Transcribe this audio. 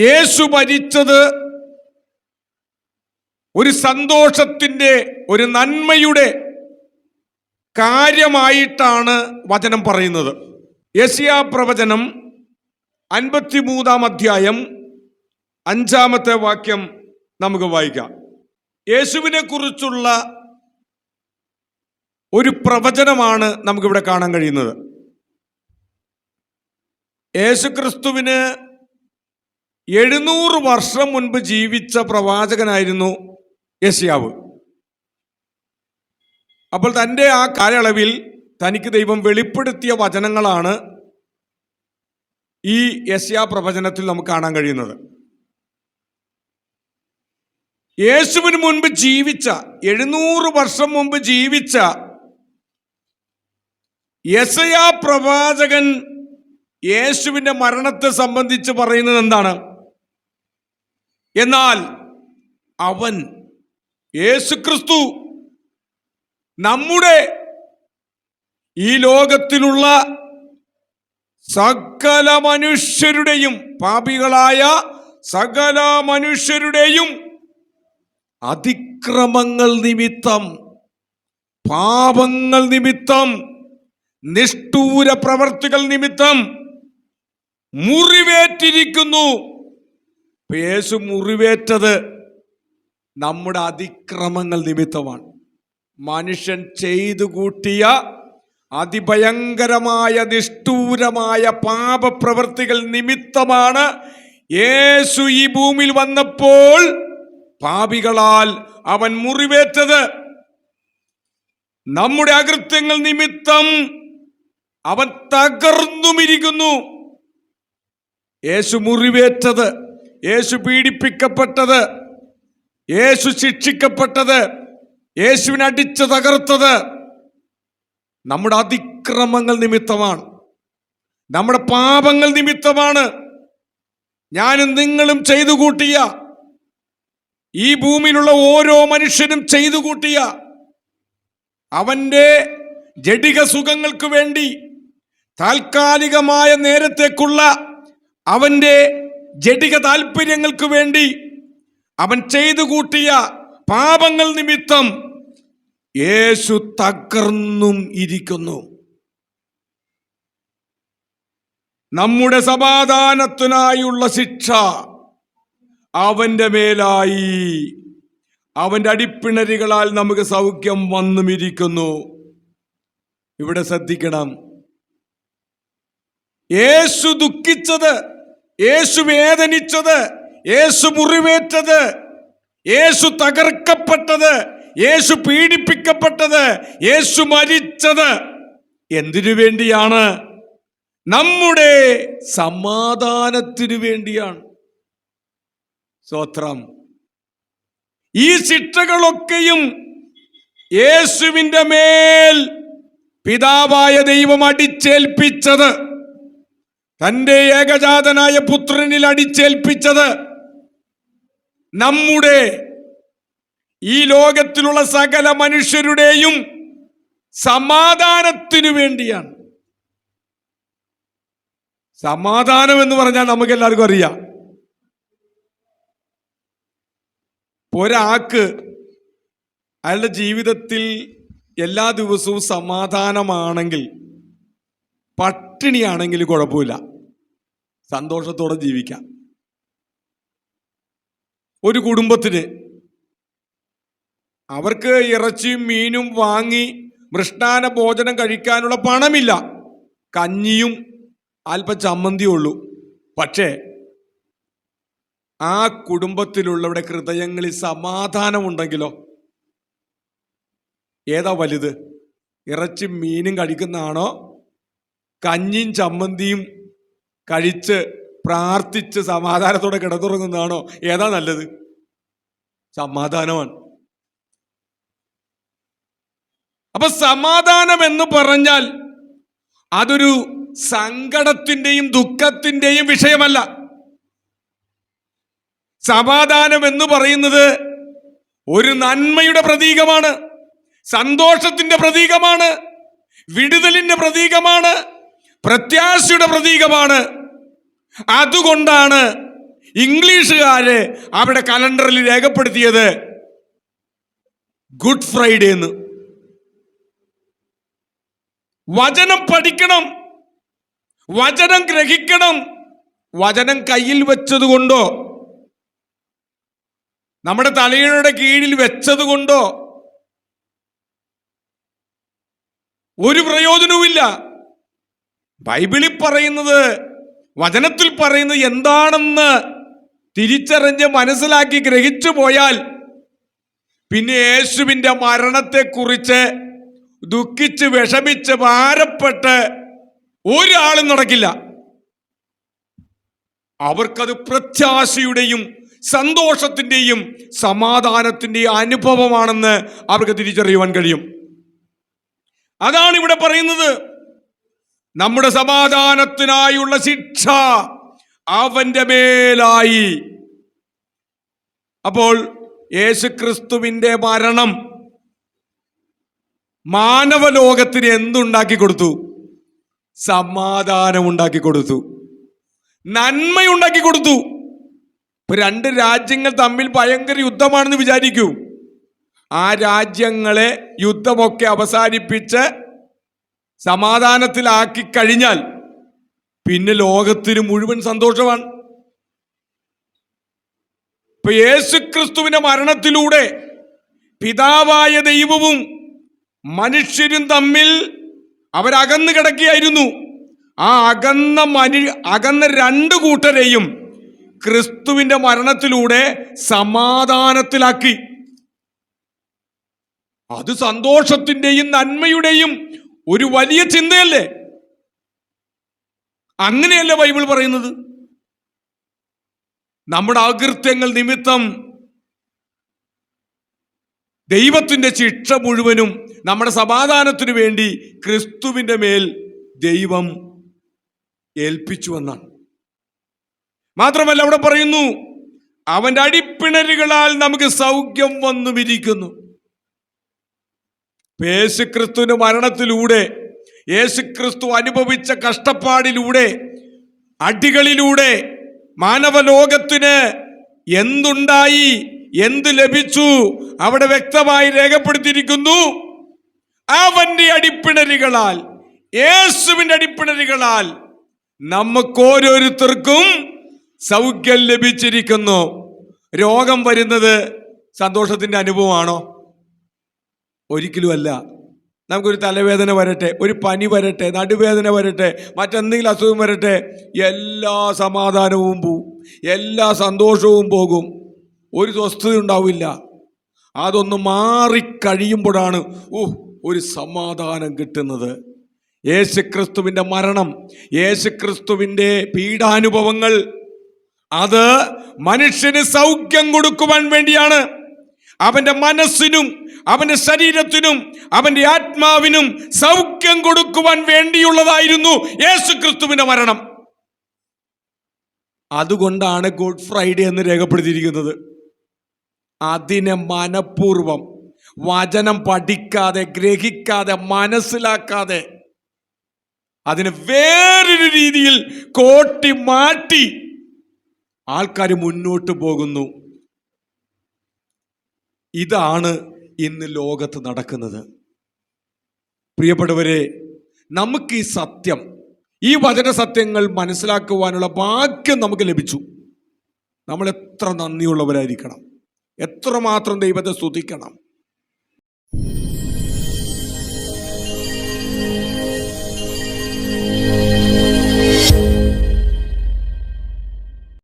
യേശു ഭരിച്ചത് ഒരു സന്തോഷത്തിന്റെ ഒരു നന്മയുടെ കാര്യമായിട്ടാണ് വചനം പറയുന്നത്. യസിയാ പ്രവചനം അൻപത്തിമൂന്നാം അധ്യായം അഞ്ചാമത്തെ വാക്യം നമുക്ക് വായിക്കാം. യേശുവിനെ കുറിച്ചുള്ള ഒരു പ്രവചനമാണ് നമുക്കിവിടെ കാണാൻ കഴിയുന്നത്. യേശുക്രിസ്തുവിന് എഴുന്നൂറ് വർഷം മുൻപ് ജീവിച്ച പ്രവാചകനായിരുന്നു യശിയാവ് അപ്പോൾ തന്റെ ആ കാലയളവിൽ തനിക്ക് ദൈവം വെളിപ്പെടുത്തിയ വചനങ്ങളാണ് ഈ യശ്യാ പ്രവചനത്തിൽ നമുക്ക് കാണാൻ കഴിയുന്നത്. യേശുവിന് മുൻപ് ജീവിച്ച എഴുന്നൂറ് വർഷം മുമ്പ് ജീവിച്ച യശയാ പ്രവാചകൻ യേശുവിന്റെ മരണത്തെ സംബന്ധിച്ച് പറയുന്നത് എന്താണ്? എന്നാൽ അവൻ യേശുക്രിസ്തു നമ്മുടെ ഈ ലോകത്തിലുള്ള സകല മനുഷ്യരുടെയും പാപികളായ സകല മനുഷ്യരുടെയും അതിക്രമങ്ങൾ നിമിത്തം പാപങ്ങൾ നിമിത്തം നിഷ്ഠൂര പ്രവർത്തികൾ നിമിത്തം മുറിവേറ്റിരിക്കുന്നു. യേശു മുറിവേറ്റത് നമ്മുടെ അതിക്രമങ്ങൾ നിമിത്തമാണ്. മനുഷ്യൻ ചെയ്തു കൂട്ടിയ അതിഭയങ്കരമായ നിഷ്ഠൂരമായ പാപപ്രവൃത്തികൾ നിമിത്തമാണ് യേശു ഈ ഭൂമിയിൽ വന്നപ്പോൾ പാപികളാൽ അവൻ മുറിവേറ്റത്. നമ്മുടെ അകൃത്യങ്ങൾ നിമിത്തം അവൻ തകർന്നുമിരിക്കുന്നു. യേശു മുറിവേറ്റത്. യേശു പീഡിപ്പിക്കപ്പെട്ടത് യേശു ശിക്ഷിക്കപ്പെട്ടത് യേശുവിനെ അടിച്ചു തകർത്തത് നമ്മുടെ അതിക്രമങ്ങൾ നിമിത്തമാണ്. നമ്മുടെ പാപങ്ങൾ നിമിത്തമാണ് ഞാനും നിങ്ങളും ചെയ്തു കൂട്ടിയ ഈ ഭൂമിയിലുള്ള ഓരോ മനുഷ്യനും ചെയ്തു കൂട്ടിയ അവന്റെ ജഡിക സുഖങ്ങൾക്ക് വേണ്ടി താൽക്കാലികമായ നേരത്തേക്കുള്ള അവന്റെ ജഡിക താല്പര്യങ്ങൾക്ക് വേണ്ടി അവൻ ചെയ്തു കൂട്ടിയ പാപങ്ങൾ നിമിത്തം യേശു തകർന്നും ഇരിക്കുന്നു. നമ്മുടെ സമാധാനത്തിനായുള്ള ശിക്ഷ അവന്റെ മേലായി. അവന്റെ അടിപ്പിണരികളാൽ നമുക്ക് സൗഖ്യം വന്നുമിരിക്കുന്നു ഇവിടെ ശ്രദ്ധിക്കണം. യേശു ദുഃഖിച്ചത് യേശു വേദനിച്ചത് യേശു മുറിവേറ്റത് യേശു തകർക്കപ്പെട്ടത് യേശു പീഡിപ്പിക്കപ്പെട്ടത് യേശു മരിച്ചത് എന്തിനു വേണ്ടിയാണ്? നമ്മുടെ സമാധാനത്തിനു വേണ്ടിയാണ്. സ്വത്രം ഈ ശിക്ഷകളൊക്കെയും യേശുവിന്റെ മേൽ പിതാവായ ദൈവം അടിച്ചേൽപ്പിച്ചത്. തന്റെ ഏകജാതനായ പുത്രനിൽ അടിച്ചേൽപ്പിച്ചത് നമ്മുടെ ഈ ലോകത്തിലുള്ള സകല മനുഷ്യരുടെയും സമാധാനത്തിനു വേണ്ടിയാണ്. സമാധാനം എന്ന് പറഞ്ഞാൽ നമുക്ക് എല്ലാവർക്കും അറിയാം. ഒരാൾക്ക് അയാളുടെ ജീവിതത്തിൽ എല്ലാ ദിവസവും സമാധാനമാണെങ്കിൽ പട്ടിണിയാണെങ്കിൽ കുഴപ്പമില്ല. സന്തോഷത്തോടെ ജീവിക്കാം. ഒരു കുടുംബത്തിന് അവർക്ക് ഇറച്ചിയും മീനും വാങ്ങി മൃഷ്ടാന ഭോജനം കഴിക്കാനുള്ള പണമില്ല. കഞ്ഞിയും അല്പ ചമ്മന്തിയേ ഉള്ളൂ. പക്ഷേ ആ കുടുംബത്തിലുള്ളവരുടെ ഹൃദയങ്ങളിൽ സമാധാനമുണ്ടെങ്കിലോ? ഏതാ വലുത്? ഇറച്ചി മീനും കഴിക്കുന്നതാണോ? കഞ്ഞിയും ചമ്മന്തിയും കഴിച്ച് പ്രാർത്ഥിച്ച് സമാധാനത്തോടെ കിടന്നുറങ്ങുന്നതാണോ? ഏതാ നല്ലത്? സമാധാനമാണ്. അപ്പൊ സമാധാനം എന്ന് പറഞ്ഞാൽ അതൊരു സങ്കടത്തിന്റെയും ദുഃഖത്തിന്റെയും വിഷയമല്ല. സമാധാനം എന്ന് പറയുന്നത് ഒരു നന്മയുടെ പ്രതീകമാണ് സന്തോഷത്തിന്റെ പ്രതീകമാണ് വിടുതലിന്റെ പ്രതീകമാണ് പ്രത്യാശയുടെ പ്രതീകമാണ്. അതുകൊണ്ടാണ് ഇംഗ്ലീഷുകാര് അവിടെ കലണ്ടറിൽ രേഖപ്പെടുത്തിയത് ഗുഡ് ഫ്രൈഡേ എന്ന്. വചനം പഠിക്കണം വചനം ഗ്രഹിക്കണം വചനം കയ്യിൽ വെച്ചത് കൊണ്ടോ നമ്മുടെ തലയുടെ കീഴിൽ വെച്ചത് കൊണ്ടോ ഒരു പ്രയോജനവുമില്ല. ബൈബിളിൽ പറയുന്നത് വചനത്തിൽ പറയുന്നത് എന്താണെന്ന് തിരിച്ചറിഞ്ഞ് മനസ്സിലാക്കി ഗ്രഹിച്ചു പോയാൽ പിന്നെ യേശുവിന്റെ മരണത്തെക്കുറിച്ച് ദുഃഖിച്ച് വിഷമിച്ച് ഭാരപ്പെട്ട് ഒരാളും നടക്കില്ല. അവർക്കത് പ്രത്യാശയുടെയും സന്തോഷത്തിന്റെയും സമാധാനത്തിന്റെയും അനുഭവമാണെന്ന് അവർക്ക് തിരിച്ചറിയുവാൻ കഴിയും. അതാണ് ഇവിടെ പറയുന്നത്. നമ്മുടെ സമാധാനത്തിനായുള്ള ശിക്ഷ അവന്റെ മേലായി. അപ്പോൾ യേശുക്രിസ്തുവിന്റെ മരണം മാനവലോകത്തിന് എന്തുണ്ടാക്കി കൊടുത്തു? സമാധാനം ഉണ്ടാക്കി കൊടുത്തു. നന്മയുണ്ടാക്കി കൊടുത്തു. ഇപ്പൊ രണ്ട് രാജ്യങ്ങൾ തമ്മിൽ ഭയങ്കര യുദ്ധമാണെന്ന് വിചാരിക്കൂ. ആ രാജ്യങ്ങളെ യുദ്ധമൊക്കെ അവസാനിപ്പിച്ച് സമാധാനത്തിലാക്കി കഴിഞ്ഞാൽ പിന്നെ ലോകത്തിന് മുഴുവൻ സന്തോഷമാണ്. ഇപ്പൊ യേശുക്രിസ്തുവിന്റെ മരണത്തിലൂടെ പിതാവായ ദൈവവും മനുഷ്യരും തമ്മിൽ അവരകന്നു കിടക്കുകയായിരുന്നു. ആ അകന്ന മനു അകന്ന രണ്ട് കൂട്ടരെയും ക്രിസ്തുവിന്റെ മരണത്തിലൂടെ സമാധാനത്തിലാക്കി. അത് സന്തോഷത്തിന്റെയും നന്മയുടെയും ഒരു വലിയ ചിന്തയല്ലേ? അങ്ങനെയല്ലേ ബൈബിൾ പറയുന്നത്? നമ്മുടെ അകൃത്യങ്ങൾ നിമിത്തം ദൈവത്തിന്റെ ശിക്ഷ മുഴുവനും നമ്മുടെ സമാധാനത്തിനു വേണ്ടി ക്രിസ്തുവിന്റെ മേൽ ദൈവം ഏൽപ്പിച്ചു എന്നാണ്. മാത്രമല്ല അവിടെ പറയുന്നു അവന്റെ അടിപ്പിണരുകളാൽ നമുക്ക് സൗഖ്യം വന്നു വിരിക്കുന്നു യേശുക്രിസ്തുവിന്റെ മരണത്തിലൂടെ യേശുക്രിസ്തു അനുഭവിച്ച കഷ്ടപ്പാടിലൂടെ അടികളിലൂടെ മാനവലോകത്തിന് എന്തുണ്ടായി എന്ത് ലഭിച്ചു അവിടെ വ്യക്തമായി രേഖപ്പെടുത്തിയിരിക്കുന്നു. അവന്റെ അടിപ്പിണരികളാൽ യേശുവിന്റെ അടിപ്പിണരികളാൽ നമുക്കോരോരുത്തർക്കും സൗഖ്യം ലഭിച്ചിരിക്കുന്നു. രോഗം വരുന്നത് സന്തോഷത്തിന്റെ അനുഭവമാണോ? ഒരിക്കലുമല്ല. നമുക്കൊരു തലവേദന വരട്ടെ ഒരു പനി വരട്ടെ നടുവേദന വരട്ടെ മറ്റെന്തെങ്കിലും അസുഖം വരട്ടെ എല്ലാ സമാധാനവും പോവും. എല്ലാ സന്തോഷവും പോകും. ഒരു സ്വസ്ഥത ഉണ്ടാവില്ല. അതൊന്ന് മാറിക്കഴിയുമ്പോഴാണ് ഓ ഒരു സമാധാനം കിട്ടുന്നത്. യേശുക്രിസ്തുവിന്റെ മരണം യേശുക്രിസ്തുവിന്റെ പീഡാനുഭവങ്ങൾ അത് മനുഷ്യന് സൗഖ്യം കൊടുക്കുവാൻ വേണ്ടിയാണ്. അവന്റെ മനസ്സിനും അവന്റെ ശരീരത്തിനും അവന്റെ ആത്മാവിനും സൗഖ്യം കൊടുക്കുവാൻ വേണ്ടിയുള്ളതായിരുന്നു യേശു ക്രിസ്തുവിന്റെ മരണം. അതുകൊണ്ടാണ് ഗുഡ് ഫ്രൈഡേ എന്ന് രേഖപ്പെടുത്തിയിരിക്കുന്നത്. അതിനെ മനഃപൂർവം വചനം പഠിക്കാതെ ഗ്രഹിക്കാതെ മനസ്സിലാക്കാതെ അതിന് വേറൊരു രീതിയിൽ കോട്ടി മാറ്റി ആൾക്കാർ മുന്നോട്ട് പോകുന്നു. ഇതാണ് ഇന്ന് ലോകത്ത് നടക്കുന്നത്. പ്രിയപ്പെട്ടവരെ നമുക്ക് ഈ സത്യം ഈ വചന സത്യങ്ങൾ മനസ്സിലാക്കുവാനുള്ള ഭാഗ്യം നമുക്ക് ലഭിച്ചു. നമ്മൾ എത്ര നന്ദിയുള്ളവരായിരിക്കണം. എത്രമാത്രം ദൈവത്തെ സ്തുതിക്കണം.